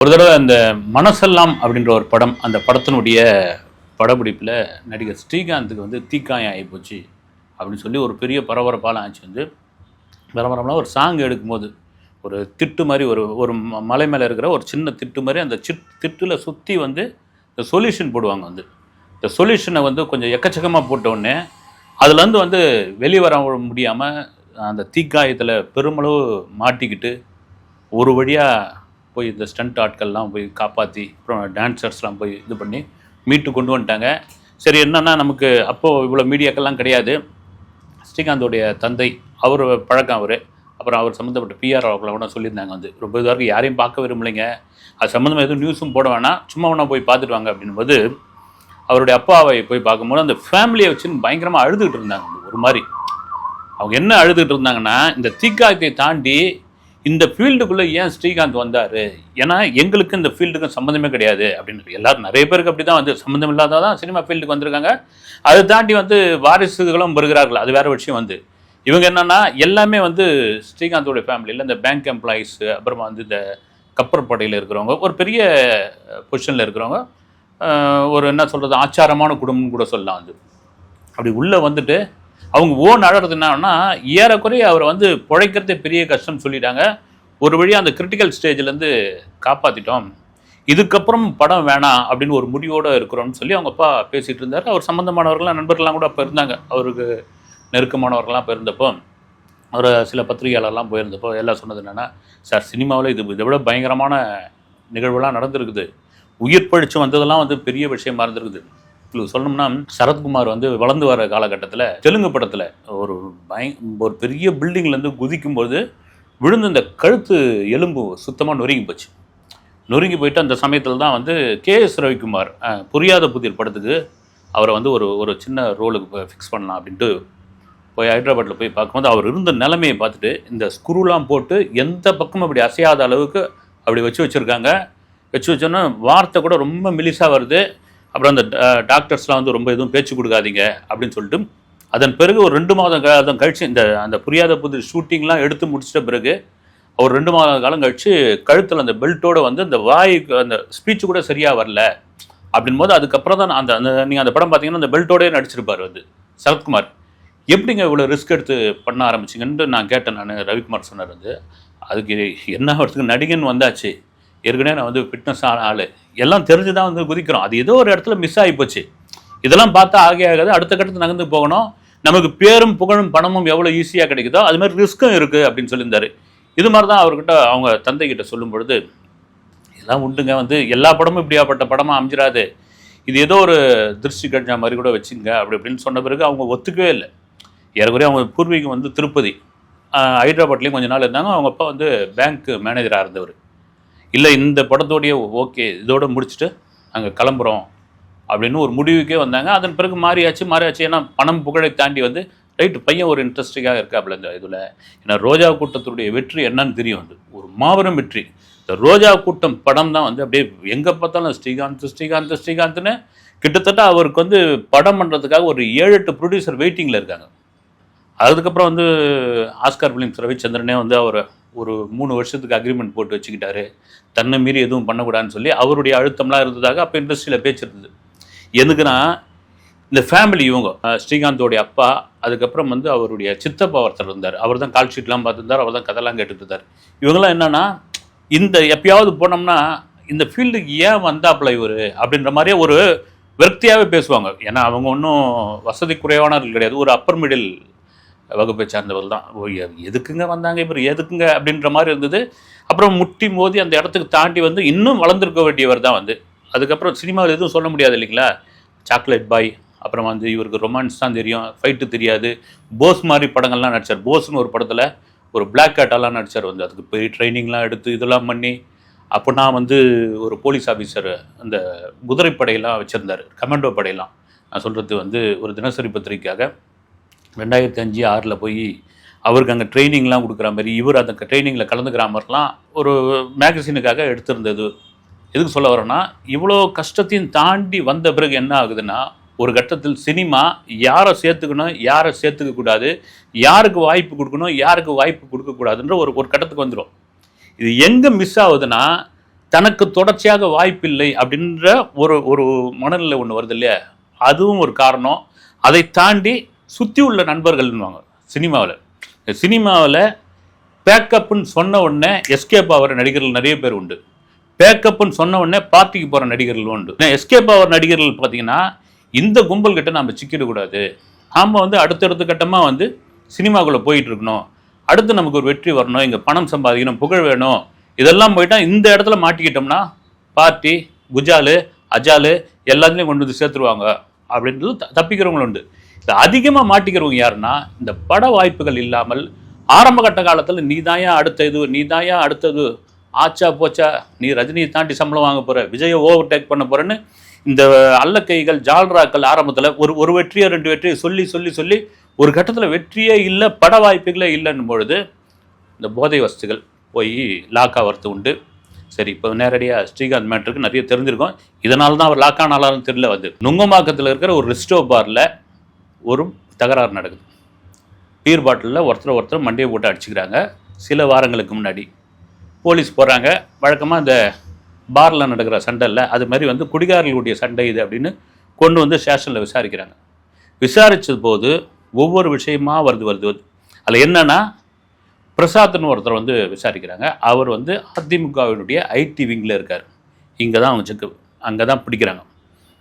ஒரு தடவை அந்த மனசெல்லாம் அப்படின்ற ஒரு படம் அந்த படத்தினுடைய படப்பிடிப்பில் நடிகர் ஸ்ரீகாந்துக்கு வந்து தீக்காயம் ஆகிப்போச்சு அப்படின்னு சொல்லி ஒரு பெரிய பரபரப்பால ஆச்சு வந்து பரபரப்பான ஒரு சாங் எடுக்கும்போது. ஒரு திட்டு மாதிரி ஒரு ஒரு ம- மலை மேலே இருக்கிற ஒரு சின்ன திட்டு மாதிரி அந்த சிட் திட்டில் சுற்றி வந்து இந்த சொல்யூஷன் போடுவாங்க வந்து. இந்த சொல்யூஷனை வந்து கொஞ்சம் எக்கச்சக்கமாக போட்டவுடனே அதுலேருந்து வந்து வெளியே முடியாமல் அந்த தீக்காயத்தில் பெருமளவு மாட்டிக்கிட்டு ஒரு வழியாக போய் இந்த ஸ்டண்ட் ஆட்கள்லாம் போய் காப்பாற்றி அப்புறம் டான்சர்ஸ்லாம் போய் இது பண்ணி மீட்டு கொண்டு வந்துட்டாங்க. சரி என்னென்னா நமக்கு அப்போது இவ்வளோ மீடியாக்கள்லாம் கிடையாது. ஸ்ரீகாந்தோடைய தந்தை அவர் பழக்கம் அவர். அப்புறம் அவர் சம்மந்தப்பட்ட பிஆர் அவர்களை கூட சொல்லியிருந்தாங்க வந்து. ரொம்ப இது வரைக்கும் யாரையும் பார்க்க விரும்பலைங்க. அது சம்மந்தமாக எதுவும் நியூஸும் போட வேணாம். சும்மா வேணா போய் பார்த்துட்டு வாங்க அப்படின்போது அவருடைய அப்பாவை போய் பார்க்கும்போது அந்த ஃபேமிலியை வச்சுன்னு பயங்கரமாக அழுதுகிட்டு இருந்தாங்க. ஒரு மாதிரி. அவங்க என்ன அழுதுகிட்டு இருந்தாங்கன்னா இந்த தீக்காயத்தை தாண்டி இந்த ஃபீல்டுக்குள்ளே ஏன் ஸ்ரீகாந்த் வந்தார்? ஏன்னா எங்களுக்கு இந்த ஃபீல்டுக்கும் சம்மந்தமே கிடையாது அப்படின்னு எல்லாரும் நிறைய பேருக்கு அப்படி தான் வந்து சம்மந்தம் இல்லாத தான் சினிமா ஃபீல்டுக்கு வந்திருக்காங்க. அதை தாண்டி வந்து வாரிசுகளும் வருகிறார்கள். அது வேறு விஷயம் வந்து. இவங்க என்னென்னா எல்லாமே வந்து ஸ்ரீகாந்தோடைய ஃபேமிலியில் இந்த பேங்க் எம்ப்ளாயீஸ் அப்புறமா வந்து இந்த கப்பற்படையில் இருக்கிறவங்க ஒரு பெரிய பொசிஷனில் இருக்கிறவங்க ஒரு என்ன சொல்கிறது ஆச்சாரமான குடும்பம்னு கூட சொல்லலாம் வந்து அப்படி உள்ளே வந்துட்டு அவங்க ஓன் அழறது என்னன்னா ஏறக்குறைய அவரை வந்து பிழைக்கிறதே பெரிய கஷ்டம் சொல்லிட்டாங்க. ஒரு வழியாக அந்த கிரிட்டிக்கல் ஸ்டேஜ்லேருந்து காப்பாற்றிட்டோம் இதுக்கப்புறம் படம் வேணாம் அப்படின்னு ஒரு முடிவோடு இருக்கிறோம்னு சொல்லி அவங்க அப்பா பேசிகிட்டு இருந்தார். அவர் சம்மந்தமானவர்கள்லாம் நண்பர்கள்லாம் கூட அப்போ இருந்தாங்க. அவருக்கு நெருக்கமானவர்கள்லாம் அப்போ இருந்தப்போ ஒரு சில பத்திரிகையாளர்லாம் போயிருந்தப்போ எல்லாம் சொன்னது என்னென்னா சார் சினிமாவில் இது இதை விட பயங்கரமான நிகழ்வுலாம் நடந்திருக்குது. உயிர் பழிச்சு வந்ததெல்லாம் வந்து பெரிய விஷயமா இருந்திருக்குது. க்ளூ சொல்லணும்னா சரத்குமார் வந்து வளர்ந்து வர காலகட்டத்தில் தெலுங்கு படத்தில் ஒரு பய ஒரு பெரிய பில்டிங்லேருந்து குதிக்கும்போது விழுந்து இந்த கழுத்து எலும்பு சுத்தமாக நொறுங்கி போச்சு. நொறுங்கி போயிட்டு அந்த சமயத்தில் தான் வந்து கே எஸ் ரவிக்குமார் புரியாத புதிர் படத்துக்கு அவரை வந்து ஒரு ஒரு சின்ன ரோலுக்கு ஃபிக்ஸ் பண்ணலாம் அப்படின்ட்டு போய் ஹைதராபாத்தில் போய் பார்க்கும்போது அவர் இருந்த நிலைமையை பார்த்துட்டு இந்த ஸ்க்ரூலாம் போட்டு எந்த பக்கமும் அப்படி அசையாத அளவுக்கு அப்படி வச்சு வச்சுருக்காங்க. வச்சு வச்சோன்னா வார்த்தை கூட ரொம்ப மெலிசாக வருது. அப்புறம் அந்த டாக்டர்ஸ்லாம் வந்து ரொம்ப எதுவும் பேச்சு கொடுக்காதீங்க அப்படின்னு சொல்லிட்டு அதன் பிறகு ஒரு ரெண்டு மாதம் காலம் கழித்து இந்த அந்த புரியாத புது ஷூட்டிங்லாம் எடுத்து முடிச்சிட்ட பிறகு ஒரு ரெண்டு மாத காலம் கழித்து கழுத்தில் அந்த பெல்ட்டோட வந்து அந்த வாய்க்கு அந்த ஸ்பீச் கூட சரியாக வரல. அப்படின் போது அதுக்கப்புறம் தான் அந்த அந்த நீங்கள் அந்த படம் பார்த்தீங்கன்னா அந்த பெல்ட்டோடய நடிச்சிருப்பார் வந்து சரத்குமார். எப்படிங்க இவ்வளோ ரிஸ்க் எடுத்து பண்ண ஆரம்பிச்சிங்கன்ட்டு நான் கேட்டேன் நான் ரவிக்குமார் சொன்னார் வந்து. அதுக்கு என்ன ஆகிறதுக்கு நடிகன் வந்தாச்சு. ஏற்கனவே நான் வந்து ஃபிட்னஸ் ஆன ஆள். எல்லாம் தெரிஞ்சு தான் வந்து குதிக்கிறோம். அது ஏதோ ஒரு இடத்துல மிஸ் ஆகி போச்சு. இதெல்லாம் பார்த்தா ஆகே ஆகாது அடுத்த கட்டத்துக்கு நகர்ந்து போகணும். நமக்கு பேரும் புகழும் பணமும் எவ்வளோ ஈஸியாக கிடைக்குதோ அது மாதிரி ரிஸ்க்கும் இருக்குது அப்படின்னு சொல்லியிருந்தாரு. இது மாதிரி தான் அவர்கிட்ட அவங்க தந்தை கிட்ட சொல்லும் பொழுது இதெல்லாம் உண்டுங்க வந்து எல்லா படமும் இப்படியாப்பட்ட படமாக அமைஞ்சிடாது இது ஏதோ ஒரு திருஷ்டி கட்சா மாதிரி கூட வச்சுங்க அப்படி இப்படின்னு சொன்ன பிறகு அவங்க ஒத்துக்கவே இல்லை. ஏறக்குறைய அவங்க பூர்வீகம் வந்து திருப்பதி. ஆஹ் ஹைதராபாத்லேயும் கொஞ்ச நாள் இருந்தாங்க. அவங்க அப்பா வந்து பேங்க் மேனேஜராக இருந்தவர். இல்லை இந்த படத்தோடைய ஓகே இதோடு முடிச்சுட்டு நாங்கள் கிளம்புறோம் அப்படின்னு ஒரு முடிவுக்கே வந்தாங்க. அதன் பிறகு மாறியாச்சு மாறியாச்சு. ஏன்னா பணம் புகழை தாண்டி வந்து ரைட்டு பையன் ஒரு இன்ட்ரெஸ்டிங்காக இருக்காப்புல இந்த இதில். ஏன்னா ரோஜா கூட்டத்துடைய வெற்றி என்னன்னு தெரியும் வந்து ஒரு மாபெரும் வெற்றி. இந்த ரோஜா கூட்டம் படம் தான் வந்து அப்படியே எங்கே பார்த்தாலும் ஸ்ரீகாந்த் ஸ்ரீகாந்த் ஸ்ரீகாந்த்னு கிட்டத்தட்ட அவருக்கு வந்து படம் பண்ணுறதுக்காக ஒரு ஏழு எட்டு ப்ரொடியூசர் வெயிட்டிங்கில் இருக்காங்க. அதுக்கப்புறம் வந்து ஆஸ்கார் பிலிம்ஸ் ரவிச்சந்திரனே வந்து அவர் ஒரு மூணு வருஷத்துக்கு அக்ரிமெண்ட் போட்டு வச்சுக்கிட்டாரு. தன்னை மீறி எதுவும் பண்ணக்கூடாதுன்னு சொல்லி அவருடைய அழுத்தம்லாம் இருந்ததாக அப்போ இண்டஸ்ட்ரியில் பேச்சு இருந்தது. எதுக்குன்னா இந்த ஃபேமிலி இவங்க ஸ்ரீகாந்தோடைய அப்பா அதுக்கப்புறம் வந்து அவருடைய சித்தப்பா ஒருத்தர் இருந்தார். அவர் தான் கால் ஷீட்லாம் பார்த்துருந்தார் அவர் தான் கதைலாம் கேட்டுட்டு இருந்தார் இவங்கெல்லாம் என்னன்னா இந்த எப்பயாவது போனோம்னா இந்த ஃபீல்டுக்கு ஏன் வந்தாப்புல இவர்? அப்படின்ற மாதிரியே ஒரு விரக்தியாகவே பேசுவாங்க. ஏன்னா அவங்க ஒன்றும் வசதி குறைவானவர்கள் கிடையாது. ஒரு அப்பர் மிடில் வகுப்பை சார்ந்தவர்கள் தான். எதுக்குங்க வந்தாங்க இவர்? எதுக்குங்க? அப்படின்ற மாதிரி இருந்தது. அப்புறம் முட்டி மோதி அந்த இடத்துக்கு தாண்டி வந்து இன்னும் வளர்ந்துருக்க வேண்டியவர் தான் வந்து. அதுக்கப்புறம் சினிமாவில் எதுவும் சொல்ல முடியாது இல்லைங்களா? சாக்லேட் பாய் அப்புறம் வந்து இவருக்கு ரொமான்ஸ் தான் தெரியும். ஃபைட்டு தெரியாது. போஸ் மாதிரி படங்கள்லாம் நடித்தார் போஸ்னு ஒரு படத்தில் ஒரு பிளாக் கேட்டெல்லாம் நடித்தார் வந்து. அதுக்கு போய் ட்ரைனிங்லாம் எடுத்து இதெல்லாம் பண்ணி அப்போ நான் வந்து ஒரு போலீஸ் ஆஃபீஸர் அந்த குதிரைப்படையெல்லாம் வச்சுருந்தார். கமாண்டோ படையெல்லாம். நான் சொல்கிறது வந்து ஒரு தினசரி பத்திரிக்கையாக. ரெண்டாயிரத்தி அஞ்சு ஆறில் போய் அவருக்கு அங்கே ட்ரைனிங்லாம் கொடுக்குற மாதிரி இவர் அந்த ட்ரைனிங்கில் கலந்துக்கிற மாதிரிலாம் ஒரு மேகசினுக்காக எடுத்திருந்தது. எதுக்கு சொல்ல வரேன்னா இவ்வளோ கஷ்டத்தையும் தாண்டி வந்த பிறகு என்ன ஆகுதுன்னா ஒரு கட்டத்தில் சினிமா யாரை சேர்த்துக்கணும் யாரை சேர்த்துக்க கூடாது யாருக்கு வாய்ப்பு கொடுக்கணும் யாருக்கு வாய்ப்பு கொடுக்கக்கூடாதுன்ற ஒரு ஒரு கட்டத்துக்கு வந்துடும் இது எங்கே மிஸ் ஆகுதுன்னா தனக்கு தொடர்ச்சியாக வாய்ப்பில்லை அப்படின்ற ஒரு ஒரு மனநிலை ஒன்று வருது இல்லையா? அதுவும் ஒரு காரணம். அதை தாண்டி சுற்றி உள்ள நண்பர்கள்னுவாங்க சினிமாவில். சினிமாவில் பேக்கப்னு சொன்ன உடனே எஸ்கேப் ஆகிற நடிகர்கள் நிறைய பேர் உண்டு. பேக்கப்னு சொன்ன உடனே பார்ட்டிக்கு போகிற நடிகர்கள் உண்டு. எஸ்கேப் ஆகிற நடிகர்கள் பார்த்தீங்கன்னா இந்த கும்பல் கிட்ட நம்ம சிக்கிடக்கூடாது நாம் வந்து அடுத்தடுத்த கட்டமாக வந்து சினிமாக்குள்ளே போயிட்டு இருக்கணும். அடுத்து நமக்கு ஒரு வெற்றி வரணும். இங்கே பணம் சம்பாதிக்கணும் புகழ் வேணும். இதெல்லாம் போயிட்டால் இந்த இடத்துல மாட்டிக்கிட்டோம்னா பார்ட்டி குஜாலு அஜாலு எல்லாத்துலேயும் கொண்டு வந்து சேர்த்துருவாங்க. அப்படின்றது த- தப்பிக்கிறவங்களும் உண்டு. அதிகமாக மாட்டிக்கிறவங்க யாருன்னா இந்த பட வாய்ப்புகள் இல்லாமல் ஆரம்ப கட்ட காலத்தில் நீ தாயா அடுத்த இது நீ தாயா அடுத்தது ஆச்சா போச்சா நீ ரஜினியை தாண்டி சம்பளம் வாங்க போகிற விஜயை ஓவர் டேக் பண்ண போகிறேன்னு இந்த அல்லக்கைகள் ஜால்ராக்கள் ஆரம்பத்தில் ஒரு ஒரு வெற்றியோ ரெண்டு வெற்றியை சொல்லி சொல்லி சொல்லி ஒரு கட்டத்தில் வெற்றியே இல்லை பட வாய்ப்புகளே இல்லைன்னும் பொழுது இந்த போதை வஸ்துகள் போய் லாக் ஆகிறது உண்டு. சரி இப்போ நேரடியாக ஸ்ரீகாந்த் மேட்ருக்கு நிறைய தெரிஞ்சிருக்கும். இதனால தான் அவர் லாக் ஆனாலும் தெரியல வந்து. நுங்கம்பாக்கத்தில் இருக்கிற ஒரு ரெஸ்டோ பாரில் ஒரு தகராறு நடக்குது. பீர் பாட்டிலில் ஒருத்தர் ஒருத்தர் மண்டையை போட்டு அடிச்சுக்கிறாங்க. சில வாரங்களுக்கு முன்னாடி போலீஸ் போகிறாங்க வழக்கமாக இந்த பாரில் நடக்கிற சண்டை இல்லை அது மாதிரி வந்து குடிகாரர்களுடைய சண்டை இது அப்படின்னு கொண்டு வந்து ஸ்டேஷனில் விசாரிக்கிறாங்க. விசாரித்த போது ஒவ்வொரு விஷயமா வருது வருது வருது. அதில் என்னென்னா பிரசாத்னு ஒருத்தர் வந்து விசாரிக்கிறாங்க. அவர் வந்து அதிமுகவினுடைய ஐடி விங்கில் இருக்கார். இங்கே தான் அவங்க செக்கு அங்கே தான் பிடிக்கிறாங்க.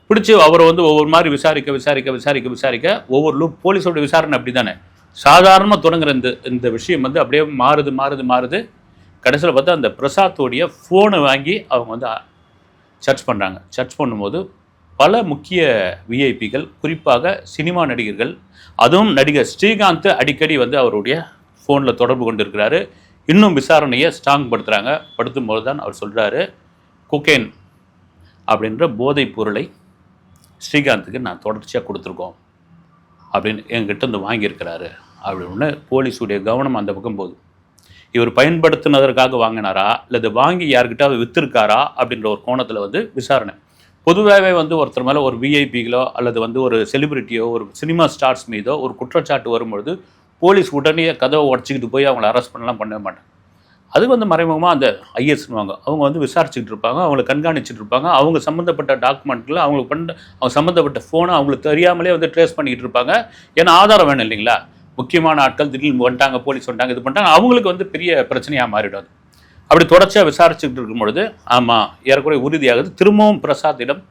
பிடிச்சி அவரை வந்து ஒவ்வொரு மாதிரி விசாரிக்க விசாரிக்க விசாரிக்க விசாரிக்க ஒவ்வொரு லூப் போலீஸோட விசாரணை அப்படி தானே சாதாரணமாக தொடங்குற இந்த இந்த விஷயம் வந்து அப்படியே மாறுது மாறுது மாறுது. கடைசியில் பார்த்தா அந்த பிரசாத்தோடைய ஃபோனை வாங்கி அவங்க வந்து சர்ச் பண்ணுறாங்க சர்ச் பண்ணும்போது பல முக்கிய விஐபிகள் குறிப்பாக சினிமா நடிகர்கள் அதுவும் நடிகர் ஸ்ரீகாந்த் அடிக்கடி வந்து அவருடைய ஃபோனில் தொடர்பு கொண்டிருக்கிறாரு. இன்னும் விசாரணையை ஸ்ட்ராங் படுத்துகிறாங்க படுத்தும் போது தான் அவர் சொல்கிறாரு குக்கேன் அப்படின்ற போதைப் பொருளை ஸ்ரீகாந்துக்கு நான் தொடர்ச்சியாக கொடுத்துருக்கோம் அப்படின்னு என்கிட்ட வந்து வாங்கியிருக்கிறாரு. அப்படின்னு போலீஸுடைய கவனம் அந்த பக்கம் போகுது. இவர் பயன்படுத்தினதற்காக வாங்கினாரா? இல்லை இது வாங்கி யார்கிட்டயாவது விற்றுருக்காரா அப்படின்ற ஒரு கோணத்தில் வந்து விசாரணை. பொதுவாகவே வந்து ஒருத்தர் மேலே ஒரு விஐபிகளோ அல்லது வந்து ஒரு செலிபிரிட்டியோ ஒரு சினிமா ஸ்டார்ஸ் மீதோ ஒரு குற்றச்சாட்டு வரும்பொழுது போலீஸ் உடனே கதவை உடச்சிக்கிட்டு போய் அவங்கள அரெஸ்ட் பண்ணலாம் பண்ணவே மாட்டாங்க. அது வந்து மறைமுகமாக அந்த ஐஎஸ்னுவாங்க அவங்க வந்து விசாரிச்சுட்டு இருப்பாங்க அவங்கள கண்காணிச்சுட்டு இருப்பாங்க. அவங்க சம்மந்தப்பட்ட டாக்குமெண்ட்டில் அவங்களுக்கு பண்ண அவங்க சம்மந்தப்பட்ட ஃபோனை அவங்களுக்கு தெரியாமலே வந்து ட்ரேஸ் பண்ணிக்கிட்டு இருப்பாங்க. ஏன்னா ஆதாரம் வேணும் இல்லைங்களா? முக்கியமான ஆட்கள் திடீர்னு வந்துட்டாங்க போலீஸ் வந்துட்டாங்க இது பண்ணிட்டாங்க. அவங்களுக்கு வந்து பெரிய பிரச்சனையாக மாறிடும் அது. அப்படி தொடர்ச்சியாக விசாரிச்சுக்கிட்டு இருக்கும்பொழுது ஆமாம் ஏறக்குறைய உறுதியாகுது. திரும்பவும் பிரசாத்திடம்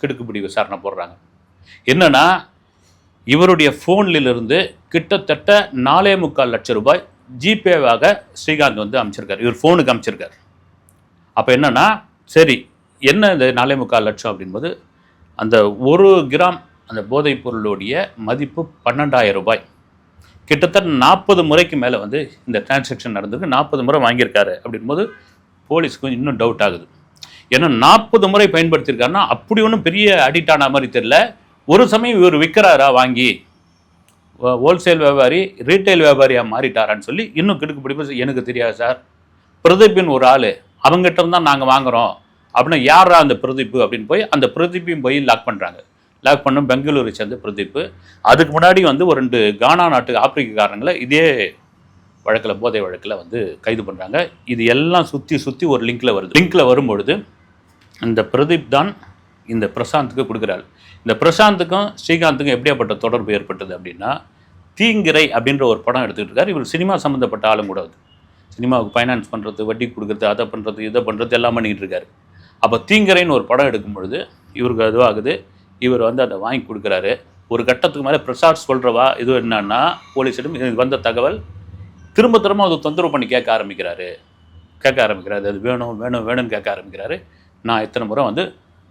கிடுக்குப்பிடி விசாரணை போடுறாங்க. என்னென்னா இவருடைய ஃபோன்லிருந்து கிட்டத்தட்ட நாலே முக்கால் லட்சம் ரூபாய் ஜிபேவாக ஸ்ரீகாந்த் வந்து அமைச்சிருக்காரு. இவர் ஃபோனுக்கு அமைச்சிருக்காரு. அப்போ என்னன்னா சரி என்ன இந்த நாலே முக்கால் லட்சம் அப்படின்போது அந்த ஒரு கிராம் அந்த போதைப் பொருளுடைய மதிப்பு பன்னெண்டாயிரம் ரூபாய். கிட்டத்தட்ட நாற்பது முறைக்கு மேலே வந்து இந்த டிரான்சாக்ஷன் நடந்திருக்கு. நாற்பது முறை வாங்கியிருக்காரு அப்படின்போது போலீஸ்க்கு இன்னும் டவுட் ஆகுது. ஏன்னா நாற்பது முறை பயன்படுத்தியிருக்காருன்னா அப்படி ஒன்றும் பெரிய அடிக்ட் ஆன மாதிரி தெரியல. ஒரு சமயம் இவர் விற்கிறாரா வாங்கி ஹோல்சேல் வியாபாரி ரீட்டைல் வியாபாரியாக மாறிட்டாரான்னு சொல்லி இன்னும் கிடுக்கு பிடிப்பு எனக்கு தெரியாது சார். பிரதீப்பின் ஒரு ஆள் அவங்ககிட்ட இருந்தால் நாங்கள் வாங்குகிறோம் அப்படின்னா யாரா அந்த பிரதீப்பு? அப்படின்னு போய் அந்த பிரதீப்பையும் போய் லாக் பண்ணுறாங்க லாக் பண்ண பெங்களூரை சேர்ந்த பிரதீப் அதுக்கு முன்னாடி வந்து ஒரு ரெண்டு கானா நாட்டு ஆப்பிரிக்காரங்களை இதே வழக்கில் போதை வழக்கில் வந்து கைது பண்ணுறாங்க இது எல்லாம் சுற்றி சுற்றி ஒரு லிங்கில் வருது. லிங்கில் வரும்பொழுது இந்த பிரதீப் தான் இந்த பிரசாந்துக்கு கொடுக்குறாரு இந்த பிரசாந்துக்கும் ஸ்ரீகாந்துக்கும் எப்படியாப்பட்ட தொடர்பு ஏற்பட்டது அப்படின்னா தீங்கிரை அப்படின்ற ஒரு படம் எடுத்துக்கிட்டு இருக்காரு. இவர் சினிமா சம்மந்தப்பட்ட ஆளும் கூட அது. சினிமாவுக்கு ஃபைனான்ஸ் பண்ணுறது வட்டி கொடுக்குறது அதை பண்ணுறது இதை பண்ணுறது எல்லாம் பண்ணிக்கிட்டு இருக்காரு. அப்போ தீங்கிரைன்னு ஒரு படம் எடுக்கும் பொழுது இவருக்கு அதுவாகுது. இவர் வந்து அதை வாங்கி கொடுக்குறாரு. ஒரு கட்டத்துக்கு மேலே பிரசாத் சொல்கிறவா இது என்னன்னா போலீஸிடம் இது வந்த தகவல் திரும்ப திரும்ப அதை தொந்தரவு பண்ணி கேட்க ஆரம்பிக்கிறாரு. கேட்க ஆரம்பிக்கிறாரு. அது வேணும் வேணும் வேணும்னு கேட்க ஆரம்பிக்கிறாரு. நான் இத்தனை முறை வந்து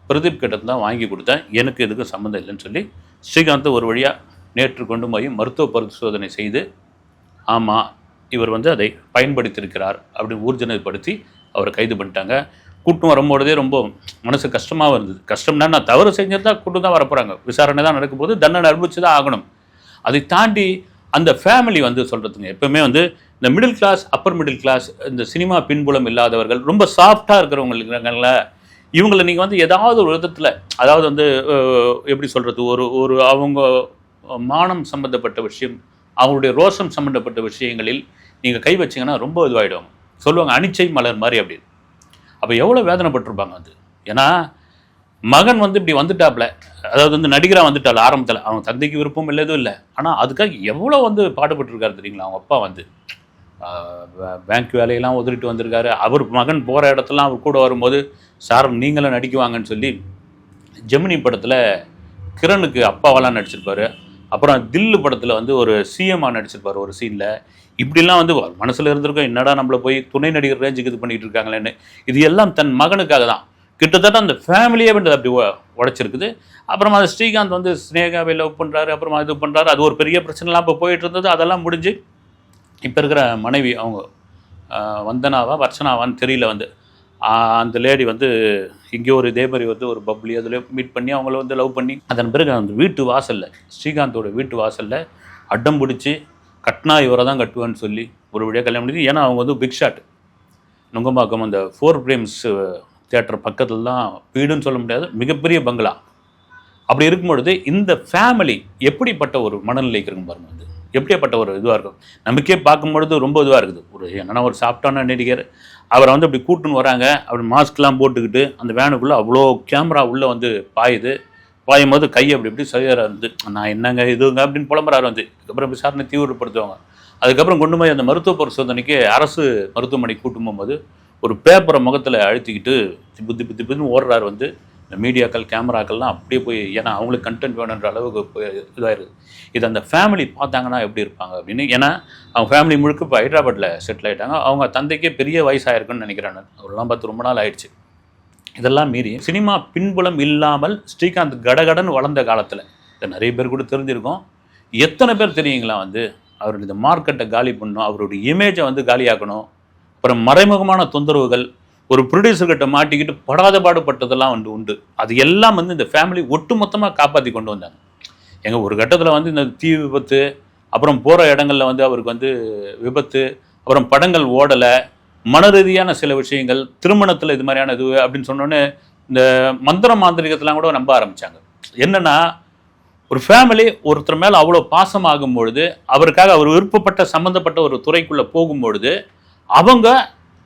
பிரதீப் கிட்ட தான் வாங்கி கொடுத்தேன். எனக்கு எதுக்கும் சம்மந்தம் இல்லைன்னு சொல்லி ஸ்ரீகாந்த் ஒரு வழியாக நேற்று கொண்டு போய் மருத்துவ பரிசோதனை செய்து ஆமாம் இவர் வந்து அதை பயன்படுத்தியிருக்கிறார் அப்படின்னு ஊர்ஜனப்படுத்தி அவரை கைது பண்ணிட்டாங்க. கூட்டம் வரும்பொழுதே ரொம்ப மனசு கஷ்டமாக இருந்தது. கஷ்டம்னா நான் தவறு செஞ்சிருந்தா கூட்டம் தான் வரப்போகிறாங்க விசாரணை தான் நடக்கும்போது தண்டனை அனுபவிச்சு தான் ஆகணும். அதை தாண்டி அந்த ஃபேமிலி வந்து சொல்கிறதுங்க எப்பவுமே வந்து இந்த middle class upper middle class இந்த சினிமா பின்புலம் இல்லாதவர்கள் ரொம்ப சாஃப்டாக இருக்கிறவங்களுக்குங்கள இவங்களை நீங்கள் வந்து ஏதாவது ஒரு விதத்தில் அதாவது வந்து எப்படி சொல்கிறது ஒரு ஒரு அவங்க மானம் சம்மந்தப்பட்ட விஷயம் அவங்களுடைய ரோஷம் சம்மந்தப்பட்ட விஷயங்களில் நீங்கள் கை வச்சீங்கன்னா ரொம்ப இதுவாகிடுவாங்க சொல்லுவாங்க அனிச்சை மலர் மாதிரி அப்படின்னு. அப்போ எவ்வளோ வேதனைப்பட்டிருப்பாங்க அது. ஏன்னா மகன் வந்து இப்படி வந்துட்டாப்ல அதாவது வந்து நடிகராக வந்துட்டாள் ஆரம்பத்தில். அவங்க தந்தைக்கு விருப்பம் இல்லை எதுவும் இல்லை. ஆனால் அதுக்காக எவ்வளோ வந்து பாடுபட்டிருக்காரு தெரியுங்களா அவங்க அப்பா வந்து. பேங்க் வேலையெல்லாம் உதறிட்டு வந்திருக்காரு. அவர் மகன் போகிற இடத்துலாம் அவர் கூட வரும்போது சார் நீங்களும் நடிக்குவாங்கன்னு சொல்லி ஜெமினி படத்தில் கிரணுக்கு அப்பாவெல்லாம் நடிச்சிருப்பாரு. அப்புறம் தில்லு படத்தில் வந்து ஒரு சிஎம்மாக நடிச்சிருப்பார் ஒரு சீனில் இப்படிலாம் வந்து மனசில் இருந்திருக்கோம். என்னடா நம்மளை போய் துணை நடிகர் ரேஞ்சுக்கு இது பண்ணிகிட்டு இருக்காங்களேன்னு. இது எல்லாம் தன் மகனுக்காக தான். கிட்டத்தட்ட அந்த ஃபேமிலியே வந்து அப்படி உடச்சிருக்குது உடைச்சிருக்குது. அப்புறமா அது ஸ்ரீகாந்த் வந்து ஸ்னேகாவை லவ் பண்ணுறாரு அப்புறமா இது பண்ணுறாரு அது ஒரு பெரிய பிரச்சனைலாம் இப்போ போயிட்டு இருந்தது. அதெல்லாம் முடிஞ்சு இப்போ இருக்கிற மனைவி அவங்க வந்தனாவா வர்ச்சனாவான்னு தெரியல வந்து. அந்த லேடி வந்து இங்கே ஒரு இதே மாதிரி வந்து ஒரு பப்ளி அதில் மீட் பண்ணி அவங்கள வந்து லவ் பண்ணி அதன் பிறகு அந்த வீட்டு வாசலில் ஸ்ரீகாந்தோட வீட்டு வாசலில் அடம் பிடிச்சி கட்டினா இவரை தான் கட்டுவேன்னு சொல்லி ஒரு வழியாக கல்யாணம் பண்ணி ஏன்னா அவங்க வந்து பிக் ஷாட் நுங்கம்பாக்கம் அந்த ஃபோர் பிரேம்ஸ் தேட்டர் பக்கத்தில் தான் வீடுன்னு சொல்ல முடியாது மிகப்பெரிய பங்களா அப்படி இருக்கும் பொழுது இந்த ஃபேமிலி எப்படிப்பட்ட ஒரு மனநிலைக்கு இருக்கும் பாருங்கள் வந்து. எப்படியாப்பட்ட ஒரு இதுவாக இருக்கும்? நமக்கே பார்க்கும்பொழுது ரொம்ப இதுவாக இருக்குது. ஒரு என்னென்னா ஒரு சாஃப்டான நடிகர் அவரை வந்து அப்படி கூட்டுன்னு வராங்க அப்படி மாஸ்க்லாம் போட்டுக்கிட்டு அந்த வேனுக்குள்ளே அவ்வளோ கேமரா உள்ளே வந்து பாயுது. பாயும் போது கை அப்படி இப்படி சரியாக இருந்து நான் என்னங்க இதுங்க அப்படின்னு புலம்புறாரு வந்து. அதுக்கப்புறம் விசாரணை தீவிரப்படுத்துவாங்க. அதுக்கப்புறம் கொண்டு போய் அந்த மருத்துவ பரிசோதனைக்கு அரசு மருத்துவமனைக்கு கூட்டும் போகும்போது ஒரு பேப்பரை முகத்தில் அழுத்திக்கிட்டு திப்பு திப்பு திப்புன்னு ஓடுறாரு வந்து. இந்த மீடியாக்கள் கேமராக்கள்லாம் அப்படியே போய் ஏன்னா அவங்களுக்கு கண்டென்ட் வேணுன்ற அளவுக்கு போய் இதாயிருது. இது அந்த ஃபேமிலி பார்த்தாங்கன்னா எப்படி இருப்பாங்க அப்படின்னு ஏன்னா அவங்க ஃபேமிலி முழுக்க இப்போ ஹைதராபாத்தில் செட்டில் ஆயிட்டாங்க. அவங்க தந்தைக்கே பெரிய வயசாயிருக்குன்னு நினைக்கிறாங்க அவரெல்லாம் பார்த்து ரொம்ப நாள் ஆயிடுச்சு. இதெல்லாம் மீறி சினிமா பின்புலம் இல்லாமல் ஸ்ரீகாந்த் கடகடன் வளர்ந்த காலத்தில் இதை நிறைய பேர் கூட தெரிஞ்சிருக்கோம். எத்தனை பேர் தெரியுங்களா வந்து? அவருடைய இந்த மார்க்கெட்டை காலி பண்ணணும் அவருடைய இமேஜை வந்து காலியாக்கணும். அப்புறம் மறைமுகமான தொந்தரவுகள் ஒரு ப்ரொடியூசர்கிட்ட மாட்டிக்கிட்டு படாத பாடுபட்டதெல்லாம் வந்து உண்டு. அது எல்லாம் வந்து இந்த ஃபேமிலி ஒட்டுமொத்தமாக காப்பாற்றி கொண்டு வந்தாங்க. எங்கள் ஒரு கட்டத்தில் வந்து இந்த தீ விபத்து அப்புறம் போகிற இடங்களில் வந்து அவருக்கு வந்து விபத்து அப்புறம் படங்கள் ஓடலை மன ரீதியான சில விஷயங்கள் திருமணத்தில் இது மாதிரியான இது அப்படின்னு சொன்னோன்னே இந்த மந்திர மாந்திரிகத்தெலாம் கூட நம்ப ஆரம்பித்தாங்க என்னென்னா ஒரு ஃபேமிலி ஒருத்தர் மேலே அவ்வளோ பாசமாகும் பொழுது அவருக்காக அவர் விருப்பப்பட்ட சம்மந்தப்பட்ட ஒரு துறைக்குள்ளே போகும்பொழுது அவங்க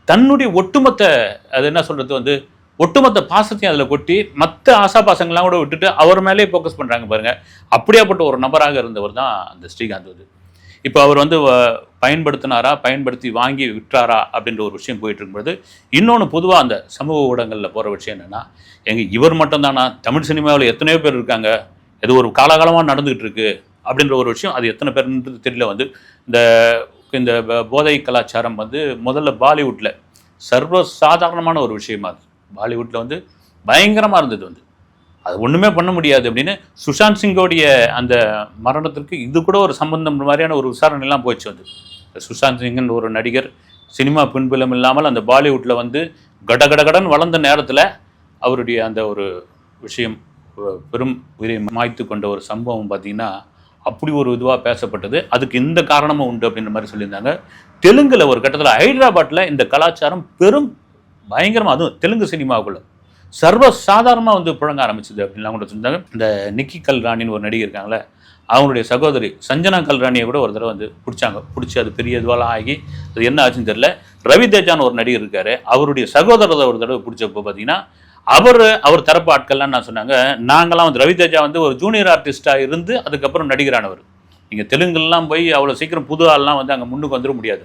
தன்னுடைய ஒட்டுமொத்த அது என்ன சொல்கிறது வந்து ஒட்டுமொத்த பாசத்தையும் அதில் கொட்டி மற்ற ஆசாபாசங்கள்லாம் கூட விட்டுட்டு அவர் மேலேயே ஃபோக்கஸ் பண்ணுறாங்க பாருங்கள் அப்படியாப்பட்ட ஒரு நபராக இருந்தவர் தான் அந்த ஸ்ரீகாந்த் வந்து. இப்போ அவர் வந்து வ- பயன்படுத்தினாரா பயன்படுத்தி வாங்கி விற்றாரா அப்படின்ற ஒரு விஷயம் போயிட்டு இருக்கும்போது இன்னொன்று பொதுவாக அந்த சமூக ஊடகங்களில் போகிற விஷயம் என்னென்னா எங்கள் இவர் மட்டும்தானா தமிழ் சினிமாவில் எத்தனையோ பேர் இருக்காங்க இது ஒரு காலகாலமாக நடந்துகிட்டு இருக்கு அப்படின்ற ஒரு விஷயம் அது எத்தனை பேர்ன்றது தெரியல வந்து இந்த இந்த போதை கலாச்சாரம் வந்து முதல்ல பாலிவுட்டில் சர்வ சாதாரணமான ஒரு விஷயமா அது பாலிவுட்டில் வந்து பயங்கரமாக இருந்தது வந்து. அது ஒன்றுமே பண்ண முடியாது அப்படின்னு சுஷாந்த் சிங்கோடைய அந்த மரணத்திற்கு இது கூட ஒரு சம்பந்தம் மாதிரியான ஒரு விசாரணைலாம் போச்சு வந்து. சுஷாந்த் சிங்கன் ஒரு நடிகர் சினிமா பின்புலம் இல்லாமல் அந்த பாலிவுட்டில் வந்து கடகடகடன் வளர்ந்த நேரத்தில் அவருடைய அந்த ஒரு விஷயம் பெரும் உயிரை மாய்த்து கொண்ட ஒரு சம்பவம் பார்த்தீங்கன்னா அப்படி ஒரு இதுவாக பேசப்பட்டது. அதுக்கு இந்த காரணமும் உண்டு அப்படின்ற மாதிரி சொல்லியிருந்தாங்க. தெலுங்கில் ஒரு கட்டத்தில் ஹைதராபாத்தில் இந்த கலாச்சாரம் பெரும் பயங்கரமாக அதுவும் தெலுங்கு சினிமாவுக்குள்ள சர்வ சாதாரணமாக வந்து புழங்க ஆரம்பிச்சது அப்படின்லாம் கூட சொல்லியிருந்தாங்க. இந்த நிக்கி கல்ராணின்னு ஒரு நடிகை இருக்காங்களே அவங்களுடைய சகோதரி சஞ்சனா கல்ராணியை கூட ஒரு தடவை வந்து பிடிச்சாங்க. பிடிச்சி அது பெரிய இதுவெல்லாம் ஆகி அது என்ன ஆச்சுன்னு தெரியல. ரவி தேஜான்னு ஒரு நடிகர் இருக்காரு. அவருடைய சகோதரத்தை ஒரு தடவை பிடிச்சப்போ பார்த்தீங்கன்னா அவர் அவர் தரப்பு ஆட்கள்லாம் நான் சொன்னாங்க நாங்களாம் வந்து ரவி தேஜா வந்து ஒரு ஜூனியர் ஆர்டிஸ்டாக இருந்து அதுக்கப்புறம் நடிகரானவர் நீங்கள் தெலுங்குலாம் போய் அவ்வளோ சீக்கிரம் புது ஆள்லாம் வந்து அங்கே முன்னுக்கு வந்துட முடியாது.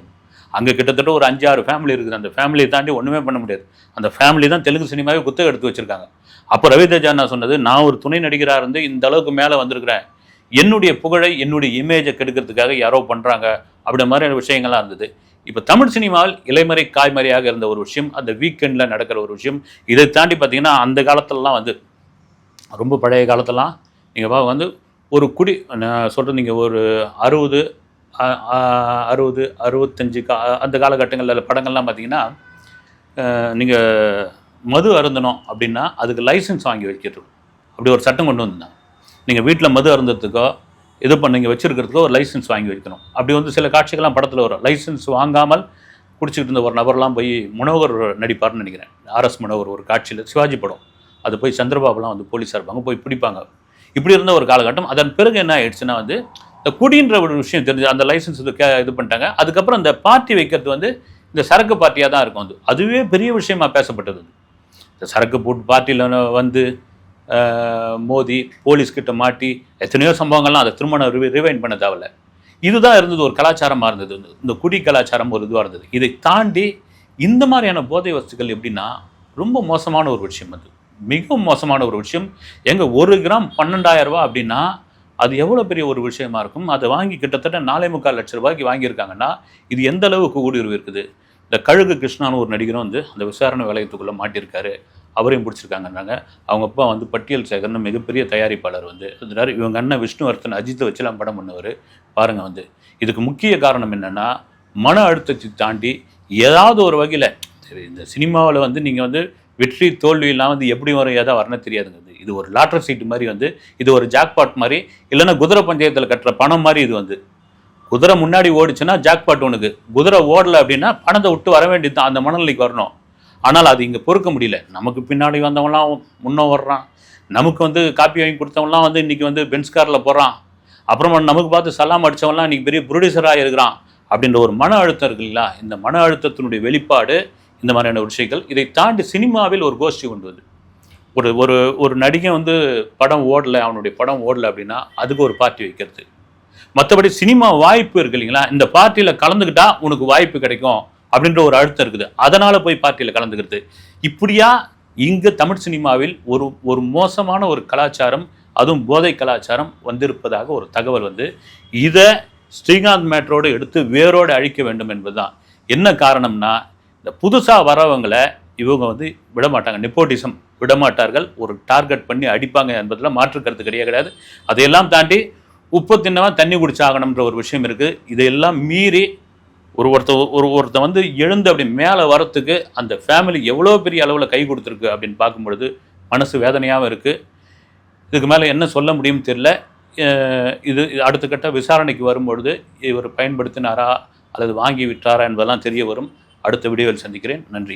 அங்கே கிட்டத்தட்ட ஒரு அஞ்சு ஆறு ஃபேமிலி இருக்குது. அந்த ஃபேமிலியை தாண்டி ஒன்றுமே பண்ண முடியாது. அந்த ஃபேமிலி தான் தெலுங்கு சினிமாவே குத்தகை எடுத்து வச்சுருக்காங்க. அப்போ ரவி தேஜா நான் சொன்னது நான் ஒரு துணை நடிகராக இருந்து இந்த அளவுக்கு மேலே வந்திருக்கிறேன். என்னுடைய புகழை என்னுடைய இமேஜை கெடுக்கிறதுக்காக யாரோ பண்ணுறாங்க அப்படி மாதிரியான விஷயங்கள்லாம் இருந்தது. இப்போ தமிழ் சினிமாவில் இலைமறை காய்மறையாக இருந்த ஒரு விஷயம் அந்த வீக்கெண்டில் நடக்கிற ஒரு விஷயம் இதை தாண்டி பார்த்தீங்கன்னா அந்த காலத்திலலாம் வந்து ரொம்ப பழைய காலத்திலலாம் நீங்கள் பா வந்து ஒரு குடி நான் சொல்கிறது நீங்கள் ஒரு அறுபது அறுபது அறுபத்தஞ்சு கா அந்த காலகட்டங்களில் படங்கள்லாம் பார்த்தீங்கன்னா நீங்கள் மது அருந்தணும் அப்படின்னா அதுக்கு லைசன்ஸ் வாங்கி வைக்கிறது அப்படி ஒரு சட்டம் கொண்டு வந்தாங்க நீங்கள் வீட்டில் மது அருந்ததுக்கோ இது பண்ணீங்க வச்சிருக்கிறதுக்கு ஒரு லைசன்ஸ் வாங்கி வைக்கணும். அப்படி வந்து சில காட்சிகள்லாம் படத்தில் வரும். லைசன்ஸ் வாங்காமல் குடிச்சிக்கிட்டு இருந்த ஒரு நபர்லாம் போய் மனோகர் நடிப்பார்னு நினைக்கிறேன். ஆர்எஸ் முனோகர் ஒரு காட்சியில் சிவாஜி படம். அது போய் சந்திரபாபுலாம் வந்து போலீஸாக இருப்பாங்க போய் பிடிப்பாங்க. இப்படி இருந்த ஒரு காலகட்டம். அதன் பிறகு என்ன ஆயிடுச்சுன்னா வந்து இந்த குடின்ற ஒரு விஷயம் தெரிஞ்சு அந்த லைசன்ஸ் இது கே இது பண்ணிட்டாங்க. அதுக்கப்புறம் இந்த பார்ட்டி வைக்கிறது வந்து இந்த சரக்கு பார்ட்டியாக தான் இருக்கும் அது. அதுவே பெரிய விஷயமா பேசப்பட்டது இந்த சரக்கு போட்டு பார்ட்டியில் வந்து மோதி போலீஸ்கிட்ட மாட்டி எத்தனையோ சம்பவங்கள்லாம் அதை திருமணம் ரிவை ரிவைன் பண்ண தேவையில்ல. இதுதான் இருந்தது ஒரு கலாச்சாரமாக இருந்தது. இந்த- இந்த குடி கலாச்சாரம் ஒரு இதுவாக இருந்தது. இதை தாண்டி இந்த மாதிரியான போதை வஸ்துக்கள் எப்படின்னா ரொம்ப மோசமான ஒரு விஷயம் அது. மிகவும் மோசமான ஒரு விஷயம். எங்கள் ஒரு கிராம் பன்னெண்டாயிரம் ரூபா அப்படின்னா அது எவ்வளோ பெரிய ஒரு விஷயமா இருக்கும்? அதை வாங்கி கிட்டத்தட்ட நாலே முக்கால் லட்ச ரூபாய்க்கு வாங்கியிருக்காங்கன்னா இது எந்த அளவுக்கு ஊடுருவி இருக்குது இந்த கழுகு கிருஷ்ணான்னு ஒரு நடிகரும் வந்து அந்த விசாரணை வளையத்துக்குள்ளே மாட்டியிருக்காரு. அவரையும் பிடிச்சிருக்காங்கன்னாங்க அவங்க அப்பா வந்து பட்டியல் சேகர்னு மிகப்பெரிய தயாரிப்பாளர் வந்து. இருந்தார் இவங்க அண்ணன் விஷ்ணுவர்த்தன் அஜித்தை வச்சுலாம் படம் பண்ணுவார். பாருங்கள் வந்து. இதுக்கு முக்கிய காரணம் என்னன்னா மன அழுத்தத்தை தாண்டி ஏதாவது ஒரு வகையில் சரி இந்த சினிமாவில் வந்து நீங்கள் வந்து வெற்றி தோல்வியெல்லாம் வந்து எப்படி வரும் ஏதாவது வரணும் தெரியாதுங்கிறது. இது. ஒரு லாட்டர் சீட்டு மாதிரி வந்து இது ஒரு ஜாக்பாட் மாதிரி இல்லைன்னா குதிரை பஞ்சாயத்தில் கட்டுற பணம் மாதிரி இது வந்து. குதிரை முன்னாடி ஓடிச்சுன்னா ஜாக்பாட் உனக்கு. குதிரை ஓடலை அப்படின்னா பணத்தை விட்டு வர வேண்டியது தான் அந்த மனநிலைக்கு வரணும். ஆனால் அது இங்கே பொறுக்க முடியல. நமக்கு பின்னாடி வந்தவங்களாம் முன்னே வர்றான். நமக்கு வந்து காப்பி வாங்கி கொடுத்தவங்களாம் வந்து இன்றைக்கி வந்து பென்ஸ் காரில் போகிறான் அப்புறமா நமக்கு பார்த்து சலாம் அடித்தவங்களாம் இன்றைக்கி பெரிய ப்ரொடியூசராக இருக்கிறான் அப்படின்ற ஒரு மன அழுத்தம் இருக்குங்களா இல்லைங்களா? இந்த மன அழுத்தத்தினுடைய வெளிப்பாடு இந்த மாதிரியான விஷயங்கள் இதை தாண்டி சினிமாவில் ஒரு கோஷ்டி கொண்டு வந்து ஒரு ஒரு ஒரு நடிகன் வந்து படம் ஓடல அவனுடைய படம் ஓடலை அப்படின்னா அதுக்கு ஒரு பார்ட்டி வைக்கிறது. மற்றபடி சினிமா வாய்ப்பு இருக்கு இல்லைங்களா? இந்த பார்ட்டியில் கலந்துக்கிட்டா உனக்கு வாய்ப்பு கிடைக்கும். அப்படின்ற ஒரு அழுத்தம் இருக்குது. அதனால போய் பார்ட்டியில் கலந்துக்கிறது. இப்படியா இங்கு தமிழ் சினிமாவில் ஒரு ஒரு மோசமான ஒரு கலாச்சாரம் அதுவும் போதை கலாச்சாரம் வந்திருப்பதாக ஒரு தகவல் வந்து இதை ஸ்ரீகாந்த் மேட்ரோடு எடுத்து வேரோடு அழிக்க வேண்டும் என்பதுதான். என்ன காரணம்னா இந்த புதுசாக வரவங்களை இவங்க வந்து விட மாட்டாங்க நெப்போட்டிசம் விடமாட்டார்கள். ஒரு டார்கெட் பண்ணி அடிப்பாங்க என்பதில் மாற்று கருத்து கிடையாது கிடையாது. அதையெல்லாம் தாண்டி உப்பு தின்னவன் தண்ணி குடிச்சாகணுன்ற ஒரு விஷயம் இருக்குது இதையெல்லாம் மீறி ஒரு ஒருத்த ஒரு ஒருத்த வந்து எழுந்து அப்படி மேலே வரத்துக்கு அந்த ஃபேமிலி எவ்வளோ பெரிய அளவில் கை கொடுத்துருக்கு அப்படின்னு பார்க்கும்பொழுது மனசு வேதனையாகவும் இருக்குது இதுக்கு மேலே என்ன சொல்ல முடியும் தெரில இது இது அடுத்த கட்ட விசாரணைக்கு வரும்பொழுது இவர் பயன்படுத்தினாரா அல்லது வாங்கி விட்டாரா என்பதெல்லாம் தெரிய வரும். அடுத்த வீடியோவில் சந்திக்கிறேன். நன்றி.